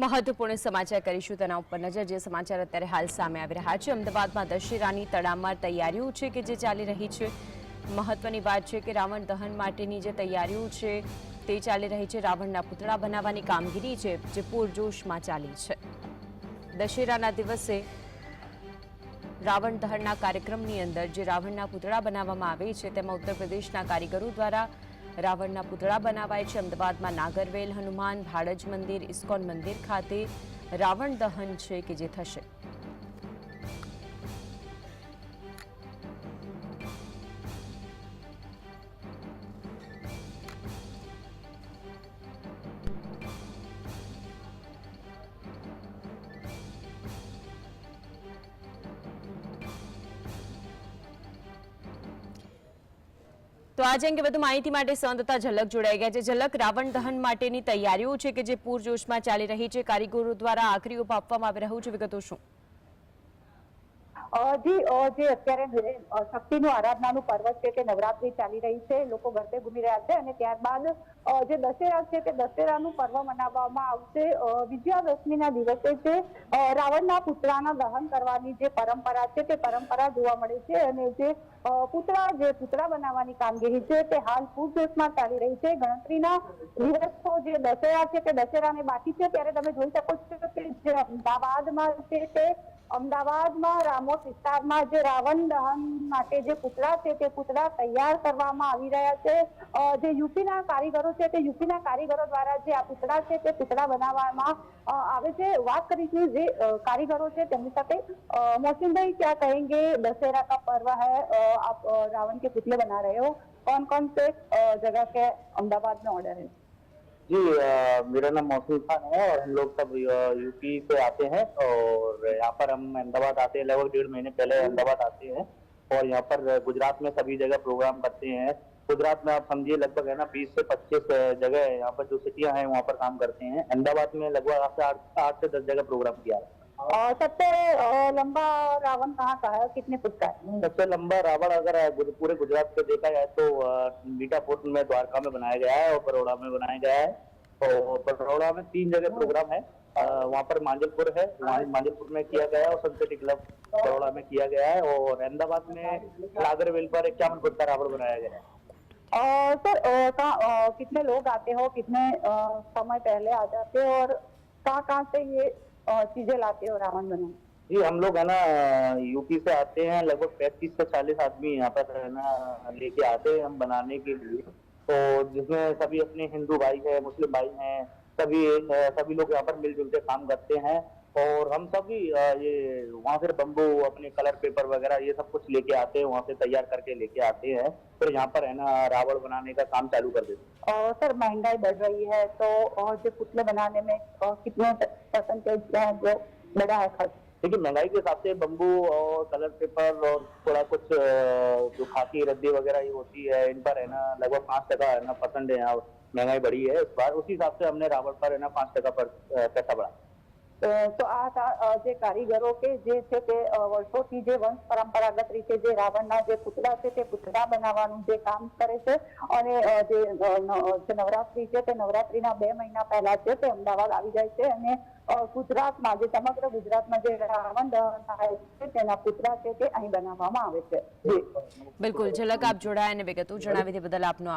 મહત્વપૂર્ણ સમાચાર કરીશું તેના ઉપર નજર. જે સમાચાર અત્યારે હાલ સામે આવી રહ્યા છે. અમદાવાદમાં દશેરાની તડામાર તૈયારીઓ છે કે જે ચાલી રહી છે? મહત્વની વાત છે કે રાવણ દહન માટેની જે તૈયારીઓ છે તે ચાલી રહી છે. રાવણના પૂતળા બનાવવાની કામગીરી છે જે પૂરજોશમાં ચાલી છે. દશેરાના દિવસે રાવણ દહનના કાર્યક્રમની અંદર જે રાવણના પૂતળા બનાવવામાં આવે છે તેમાં ઉત્તર પ્રદેશના કારીગરો દ્વારા રાવણના પૂતળા બનાવાય છે. અમદાવાદમાં નાગરવેલ, હનુમાન, ભાડજ મંદિર, ઇસ્કોન મંદિર ખાતે રાવણ દહન છે કે જે થશે? તો આજે અંગે વધુ માહિતી માટે સંતતા ઝલક જોડાઈ ગયા છે. ઝલક રાવણ દહન માટેની તૈયારીઓ છે કે જે પૂરજોશમાં ચાલી રહી છે? કારીગરો દ્વારા આખરી ઓપ આપવામાં આવી રહ્યું છે. વિગતો શું? જી જે અત્યારે શક્તિનું આરાધનાનું પર્વ છે તે નવરાત્રી ચાલી રહી છે, લોકો ગરબે ઘૂમી રહ્યા છે અને ત્યારબાદ જે દશેરા છે તે દશેરાનું પર્વ મનાવવામાં આવશે. વિજયાદશમીના દિવસે છે રાવણના પુતળાના દહન કરવાની જે પરંપરા છે તે પરંપરા જોવા મળે છે અને જે પુતળા જે પુતળા બનાવવાની કામગીરી છે તે હાલ પૂરજોશમાં ચાલી રહી છે. ગણતરીના દિવસો જે દશેરા છે તે દશેરાને બાકી છે. ત્યારે તમે જોઈ શકો છો કે જે અમદાવાદમાં છે તે અમદાવાદમાં રામોસ વિસ્તારમાં જે રાવણ દહન માટે જે પૂતળા છે તે પૂતળા તૈયાર કરવામાં આવી રહ્યા છે. જે યુપીના કારીગરો છે તે યુપીના કારીગરો દ્વારા જે આ પૂતળા છે તે પૂતળા બનાવવામાં આવે છે. વાત કરીશું જે કારીગરો છે તેમની સાથે. મોહસિનભાઈ ક્યાં કહેંગે? દશેરા કા પર્વ હૈ? આપ રાવણ કે પુતલે બના રહે હો? કોણ કોણ से जगह के अहमदाबाद में ऑर्डर जी मेरा नाम मौसम खान है और हम लोग सब यूपी से आते हैं और यहाँ पर हम अहमदाबाद आते हैं। लगभग डेढ़ महीने पहले अहमदाबाद आते हैं और यहाँ पर गुजरात में सभी जगह प्रोग्राम करते हैं। गुजरात में आप समझिए, लगभग है ना, बीस से पच्चीस जगह यहाँ पर, जो सिटियाँ हैं वहाँ पर काम करते हैं। अहमदाबाद में लगभग आठ आठ से दस जगह प्रोग्राम किया है। और सबसे लंबा रावण कहाँ का है? कितने फुट का है? सबसे लंबा रावण अगर पूरे गुजरात में देखा जाए तो अ, मीठापुर में द्वारका में बनाया गया है और बड़ौदा में बनाया गया है। और बड़ौदा में तीन जगह प्रोग्राम है। वहाँ पर मांजलपुर है मांजलपुर में किया गया है और सनसिटी क्लब बड़ौदा में किया गया है और अहमदाबाद में नागरवेल पर इक्यावन फुट का रावण बनाया गया है। और सर कितने लोग आते हो? कितने समय पहले आ जाते हो? और कहाँ कहाँ से ये चीज़ें लाते हो रावण बनाने जी, हम लोग, है ना, यूपी से आते हैं, लगभग पैंतीस से चालीस आदमी यहाँ पर, है ना, लेके आते हैं हम बनाने के लिए। तो जिसमें सभी अपने हिंदू भाई है, मुस्लिम भाई हैं, सभी सभी लोग यहाँ पर मिलजुल के काम करते हैं। और हम सभी ये वहाँ से बम्बू अपने कलर पेपर वगैरह ये सब कुछ लेके आते हैं वहाँ से तैयार करके लेके आते हैं। फिर यहाँ पर है ना रावण बनाने का काम चालू कर देते हैं। और सर महँगाई बढ़ रही है तो अ, जो पुतले बनाने में कितने परसेंटेज जो बढ़ा है खर्च? देखिए महँगाई के हिसाब से बम्बू और कलर पेपर और थोड़ा कुछ जो खाकी रद्दी वगैरह ये होती है इन पर है ना लगभग पाँच टका है ना परसेंट यहाँ महँगाई बढ़ी है। इस बार उसी हिसाब से हमने रावण पर है ना पाँच टका पर पैसा बढ़ा તો આ જે કારીગરો કે જે છે તે વર્ષોથી જે વંશ પરંપરાગત રીતે જે રાવણના જે પુતળા છે તે પુતળા બનાવવાનું જે કામ કરે છે અને જે નવરાત્રી છે તે નવરાત્રીના બે મહિના પહેલા છે તે અમદાવાદ આવી જાય છે અને ગુજરાતમાં જે સમગ્ર ગુજરાતમાં જે રાવણ દહન થાય છે તેના પુતળા છે તે અહીં બનાવવામાં આવે છે. બિલકુલ. ઝલક આપ જોડાયા અને વિગતો જણાવી બદલ આપનો